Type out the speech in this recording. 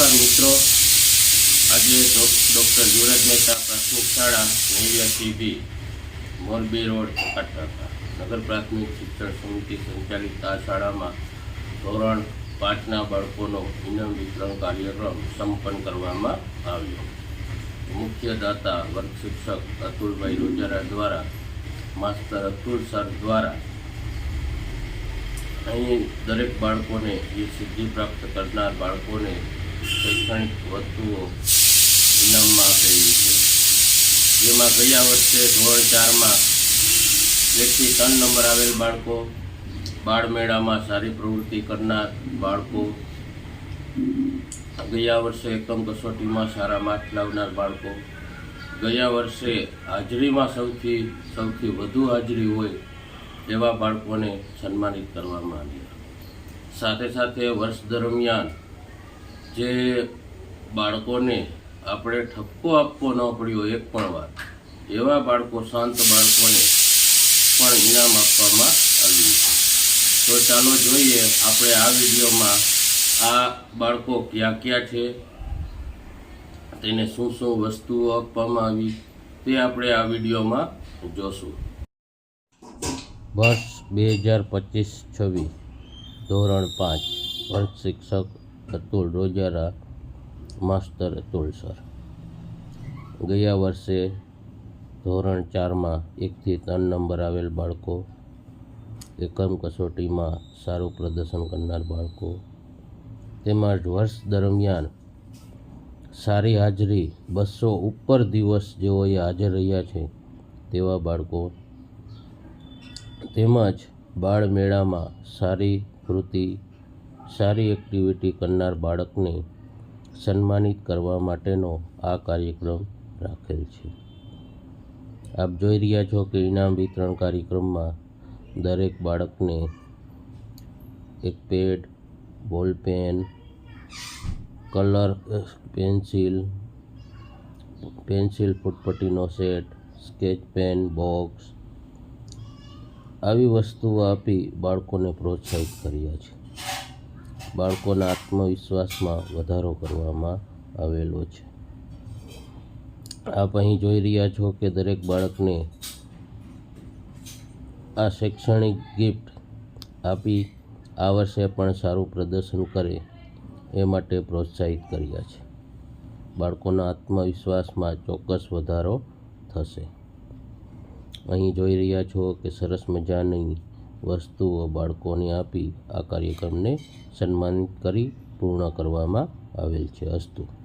નમસ્કાર મિત્રો. આજે ડૉક્ટર યુવરાજ મહેતા પ્રાથમિક શાળા નેવ્યાસી બી મોરબી રોડ કાટકાકા નગર પ્રાથમિક શિક્ષણ સમિતિ સંચાલિત આ શાળામાં ધોરણ પાંચના બાળકોનો ઇનામ વિતરણ કાર્યક્રમ સંપન્ન કરવામાં આવ્યો. મુખ્ય દાતા વર્ગ શિક્ષક અતુલભાઈ રોજારા દ્વારા, માસ્તર અતુલ સર દ્વારા અહીં દરેક બાળકોને જે સિદ્ધિ પ્રાપ્ત કરનાર બાળકોને શૈક્ષણિક વસ્તુઓ ઇનામમાં આપેલી છે. જેમાં ગયા વર્ષે ધોરણ ચારમાં એકથી ત્રણ નંબર આવેલ બાળકો, બાળમેળામાં સારી પ્રવૃત્તિ કરનાર બાળકો, ગયા વર્ષે એકમ કસોટીમાં સારા માર્ક લાવનાર બાળકો, ગયા વર્ષે હાજરીમાં સૌથી સૌથી વધુ હાજરી હોય એવા બાળકોને સન્માનિત કરવામાં આવ્યા. સાથે સાથે વર્ષ દરમિયાન જે બાળકોને આપણે ઠપકો આપવો ન પડ્યો, એક પણ વાર એવા બાળકો, શાંત બાળકોને પણ ઇનામ આપવામાં આવ્યું છે. તો ચાલો જોઈએ આપણે આ વિડીયોમાં આ બાળકો ક્યાં ક્યાં છે, તેને શું શું વસ્તુઓ આપવામાં આવી, તે આપણે આ વિડીયોમાં જોશું. વર્ષ બે હજાર પચીસ છવ્વીસ, ધોરણ પાંચ વર્ષ શિક્ષક અતુલ રોજારા, માસ્તર અતુલ સર. ગયા વર્ષે ધોરણ ચારમાં એકથી ત્રણ નંબર આવેલ બાળકો, એકમ કસોટીમાં સારું પ્રદર્શન કરનાર બાળકો તેમજ વર્ષ દરમિયાન સારી હાજરી બસો ઉપર દિવસ જેઓએ હાજર રહ્યા છે તેવા બાળકો તેમજ બાળ મેળામાં સારી કૃતિ સારી એક્ટિવિટી કરનાર બાળકને સન્માનિત કરવા માટેનો આ કાર્યક્રમ રાખેલ છે. આપ જોઈ રહ્યા છો કે ઇનામ વિતરણ કાર્યક્રમમાં દરેક બાળકને એક pad, ball pen, colour pencil pencil ફૂટપટ્ટીનો set, sketch pen, box, આવી વસ્તુઓ આપી બાળકોને પ્રોત્સાહિત કર્યા છે. બાળકોના આત્મવિશ્વાસમાં વધારો કરવામાં આવેલો છે. આપ અહીં જોઈ રહ્યા છો કે દરેક બાળકને આ શૈક્ષણિક ગિફ્ટ આપી આ વર્ષે પણ સારું પ્રદર્શન કરે એ માટે પ્રોત્સાહિત કર્યા છે. બાળકોના આત્મવિશ્વાસમાં ચોક્કસ વધારો થશે. અહીં જોઈ રહ્યા છો કે સરસ મજાની વસ્તુઓ બાળકોને આપી આ કાર્યક્રમને સન્માનિત કરી પૂર્ણ કરવામાં આવેલ છે. અસ્તુ.